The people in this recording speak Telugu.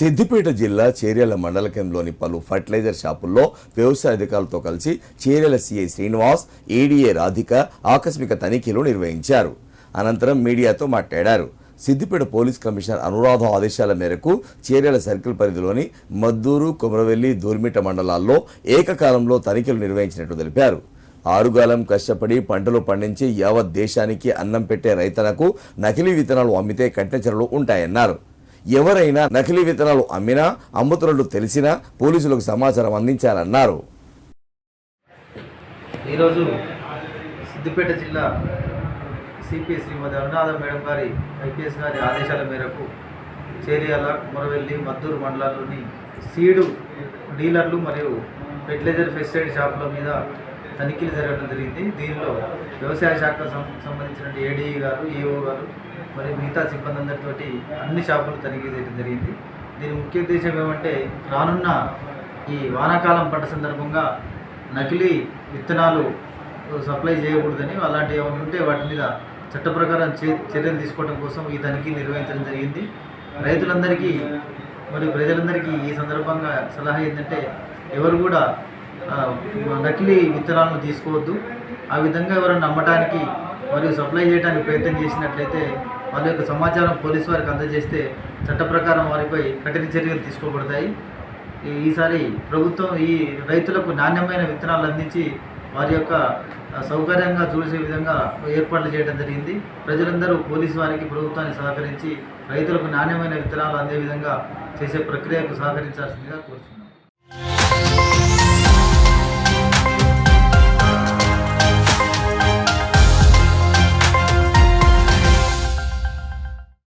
సిద్దిపేట జిల్లా చేర్యాల మండల కేంద్రంలోని పలు ఫర్టిలైజర్ షాపుల్లో వ్యవసాయ అధికారులతో కలిసి చేర్యాల సిఐ శ్రీనివాస్ ఏడీఏ రాధిక ఆకస్మిక తనిఖీలు నిర్వహించారు. అనంతరం మీడియాతో మాట్లాడారు. సిద్దిపేట పోలీస్ కమిషనర్ అనురాధ ఆదేశాల మేరకు చేర్యాల సర్కిల్ పరిధిలోని మద్దూరు కొమరవెల్లి దూర్మిట మండలాల్లో ఏకకాలంలో తనిఖీలు నిర్వహించినట్టు తెలిపారు. ఆరుగాలం కష్టపడి పంటలు పండించి యావత్ దేశానికి అన్నం పెట్టే రైతులకు నకిలీ విత్తనాలు అమ్మితే కఠిన చర్యలు ఉంటాయన్నారు. ఎవరైనా నకిలీ విత్తనాలు అమ్మినా అమ్ముతున్నట్లు తెలిసినా పోలీసులకు సమాచారం అందించాలన్నారు. ఈరోజు సిద్దిపేట జిల్లా సిపి శ్రీమతి అనురాధ మేడం గారి ఐపీఎస్ గారి ఆదేశాల మేరకు చేరియాల కుమరవెల్లి మద్దూరు మండలాల్లోని సీడు డీలర్లు మరియు ఫెర్టిలైజర్ పెస్టిసైడ్ షాపుల మీద తనిఖీలు జరగడం జరిగింది. దీనిలో వ్యవసాయ శాఖకు సం- సంబంధించిన ఏడీఈ గారు ఈఓ గారు మరియు మిగతా సిబ్బంది అందరితోటి అన్ని షాపులు తనిఖీ చేయడం జరిగింది. దీని ముఖ్య ఉద్దేశం ఏమంటే రానున్న ఈ వానాకాలం పంట సందర్భంగా నకిలీ విత్తనాలు సప్లై చేయకూడదని అలాంటివి ఏమైనా ఉంటే వాటి మీద చట్ట ప్రకారం చే- చర్యలు తీసుకోవడం కోసం ఈ తనిఖీ నిర్వహించడం జరిగింది. రైతులందరికీ మరియు ప్రజలందరికీ ఈ సందర్భంగా సలహా ఏంటంటే ఎవరు కూడా నకిలీ విత్తనాలను తీసుకోవద్దు. ఆ విధంగా ఎవరైనా నమ్మటానికి మరియు సప్లై చేయడానికి ప్రయత్నం చేసినట్లయితే వాళ్ళ యొక్క సమాచారం పోలీసు వారికి అందజేస్తే చట్ట ప్రకారం వారిపై కఠిన చర్యలు తీసుకోబడతాయి. ఈ- ఈసారి ప్రభుత్వం ఈ రైతులకు నాణ్యమైన విత్తనాలు అందించి వారి యొక్క సౌకర్యంగా చూసే విధంగా ఏర్పాట్లు చేయడం జరిగింది. ప్రజలందరూ పోలీసు వారికి ప్రభుత్వాన్ని సహకరించి రైతులకు నాణ్యమైన విత్తనాలు అందే విధంగా చేసే ప్రక్రియకు సహకరించాల్సిందిగా కోరుతున్నాం